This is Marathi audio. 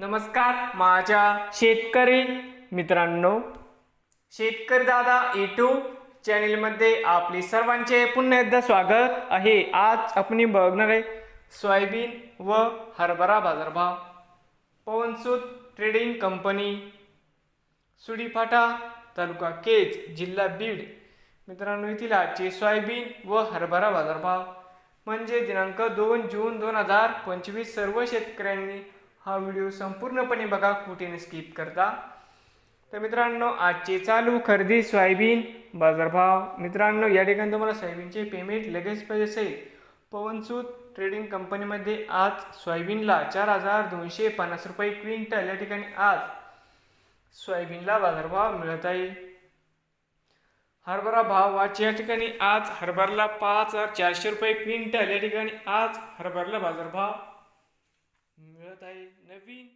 नमस्कार माझ्या शेतकरी मित्रांनो. शेतकरी दादा यूट्यूब चॅनेलमध्ये आपले सर्वांचे पुन्हा एकदा स्वागत आहे. आज आपण बघणार आहे सोयाबीन व हरभरा बाजारभाव. पवनसूत ट्रेडिंग कंपनी सुडीफाटा तालुका केज जिल्हा बीड. मित्रांनो येथील आजचे सोयाबीन व हरभरा बाजारभाव. म्हणजे दिनांक दोन जून दोन हजार पंचवीस सर्व शेतकऱ्यांनी हा व्हिडिओ संपूर्णपणे बघा कुठेने स्किप करता. तर मित्रांनो आजचे चालू खरेदी सोयाबीन बाजारभाव. मित्रांनो या ठिकाणी तुम्हाला सोयाबीनचे पेमेंट लगेच पाहिजे असेल पवनसूत ट्रेडिंग कंपनीमध्ये आज सोयाबीनला चार हजार दोनशे पन्नास रुपये क्विंटल या ठिकाणी आज सोयाबीनला बाजारभाव मिळत आहे. हरभरा भाव आज या ठिकाणी आज हरभरला पाच हजार चारशे रुपये क्विंटल या ठिकाणी आज हरभरला बाजारभाव Mörder Nevin.